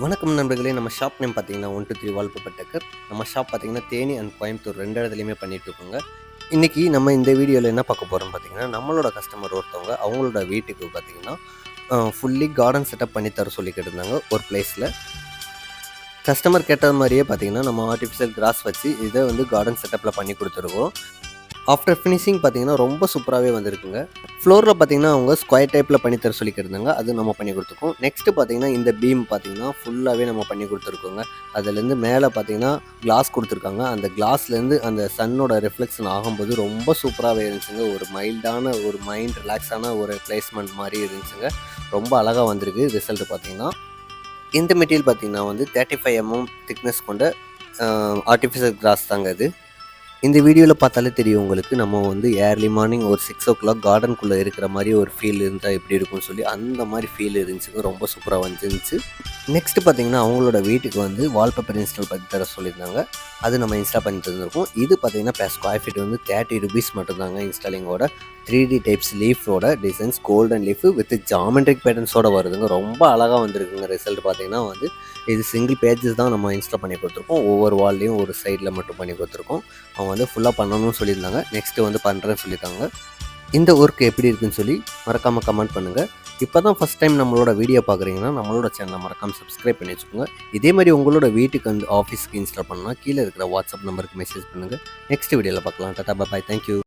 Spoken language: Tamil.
வணக்கம் நண்பர்களே நம்ம ஷாப் நேம் பார்த்தீங்கன்னா ஒன் டூ த்ரீ வால்பேப்பர் நம்ம ஷாப் பார்த்தீங்கன்னா தேனி அண்ட் கோயம்புத்தூர் ரெண்டு இடத்துலையுமே பண்ணிட்டு இருக்கோங்க இன்றைக்கி நம்ம இந்த வீடியோவில் என்ன பார்க்க போகிறோம்னு பார்த்தீங்கன்னா நம்மளோட கஸ்டமர் ஒருத்தவங்க அவங்களோட வீட்டுக்கு பார்த்தீங்கன்னா ஃபுல்லி கார்டன் செட்டப் பண்ணி தர சொல்லிக்கிட்டு இருந்தாங்க ஒரு பிளேஸில் கஸ்டமர் கேட்டது மாதிரியே பார்த்தீங்கன்னா நம்ம ஆர்டிஃபிஷியல் கிராஸ் வச்சு இதை வந்து கார்டன் செட்டப்பில் பண்ணி கொடுத்துருக்கோம். ஆஃப்டர் ஃபினிஷிங் பார்த்தீங்கன்னா ரொம்ப சூப்பராகவே வந்திருக்குங்க. ஃப்ளோரில் பார்த்தீங்கன்னா அவங்க ஸ்கொயர் டைப்பில் பண்ணி தர சொல்லிக்கிருந்தாங்க அது நம்ம பண்ணி கொடுத்துருக்கோம். நெக்ஸ்ட்டு பார்த்தீங்கன்னா இந்த பீம் பார்த்தீங்கன்னா ஃபுல்லாகவே நம்ம பண்ணி கொடுத்துருக்கோங்க. அதுலேருந்து மேலே பார்த்தீங்கன்னா கிளாஸ் கொடுத்துருக்காங்க. அந்த கிளாஸ்லேருந்து அந்த சன்னோட ரிஃப்ளெக்ஷன் ஆகும்போது ரொம்ப சூப்பராகவே இருந்துச்சுங்க. ஒரு மைல்டான ஒரு மைண்ட் ரிலாக்ஸான ஒரு பிளேஸ்மெண்ட் மாதிரி இருந்துச்சுங்க. ரொம்ப அழகாக வந்திருக்கு. ரிசல்ட் பார்த்தீங்கன்னா இந்த மெட்டீரியல் பார்த்தீங்கன்னா வந்து தேர்ட்டி ஃபைவ் எம்எம் திக்னஸ் கொண்ட ஆர்டிஃபிஷியல் கிராஸ் தாங்க இது. இந்த வீடியோவில் பார்த்தாலே தெரியும் உங்களுக்கு. நம்ம வந்து ஏர்லி மார்னிங் ஒரு சிக்ஸ் ஓ கிளாக் கார்டனுக்குள்ளே இருக்கிற மாதிரி ஒரு ஃபீல் இருந்தால் எப்படி இருக்கும்னு சொல்லி அந்த மாதிரி ஃபீல் இருந்துச்சுங்க ரொம்ப சூப்பராக வந்துருந்துச்சு. நெக்ஸ்ட் பார்த்தீங்கன்னா அவங்களோட வீட்டுக்கு வந்து வால்பேப்பர் இன்ஸ்டால் பண்ணி தர சொல்லியிருந்தாங்க. அது நம்ம இன்ஸ்டால் பண்ணி தந்திருக்கோம். இது பார்த்தீங்கன்னா per ஸ்கொயர் ஃபீட் வந்து தேர்ட்டி ருபீஸ் மட்டும்தாங்க இன்ஸ்டாலிங்கோட three D types லீஃபோட designs golden leaf with geometric பேட்டர்ன்ஸோட வருதுங்க. ரொம்ப அழகாக வந்திருக்குங்க ரிசல்ட் பார்த்தீங்கன்னா வந்து. இது சிங்கிள் பேஜஸ் தான் நம்ம இன்ஸ்டால் பண்ணி கொடுத்துருக்கோம். ஒவ்வொரு வால்லையும் ஒரு சைடில் மட்டும் பண்ணி கொடுத்துருக்கோம். அவங்க வந்து ஃபுல்லாக பண்ணணும்னு சொல்லியிருந்தாங்க. நெக்ஸ்ட்டு வந்து பண்ணுறேன்னு சொல்லியிருக்காங்க. இந்த ஒர்க் எப்படி இருக்குன்னு சொல்லி மறக்காமல் கமெண்ட் பண்ணுங்கள் இப்போ தான் ஃபஸ்ட் டைம் நம்மளோட வீடியோ பார்க்குறீங்கன்னா நம்மளோட சேனலை மறக்காமல் சப்ஸ்கிரைப் பண்ணி வச்சுக்கோங்க. இதே மாதிரி உங்களோட வீட்டுக்கு வந்து ஆஃபீஸ்க்கு இன்ஸ்டால் பண்ணால் கீழே இருக்கிற வாட்ஸ்அப் நம்பருக்கு மெசேஜ் பண்ணுங்கள் நெக்ஸ்ட் வீடியோவில் பார்க்கலாம். Tata bye thank you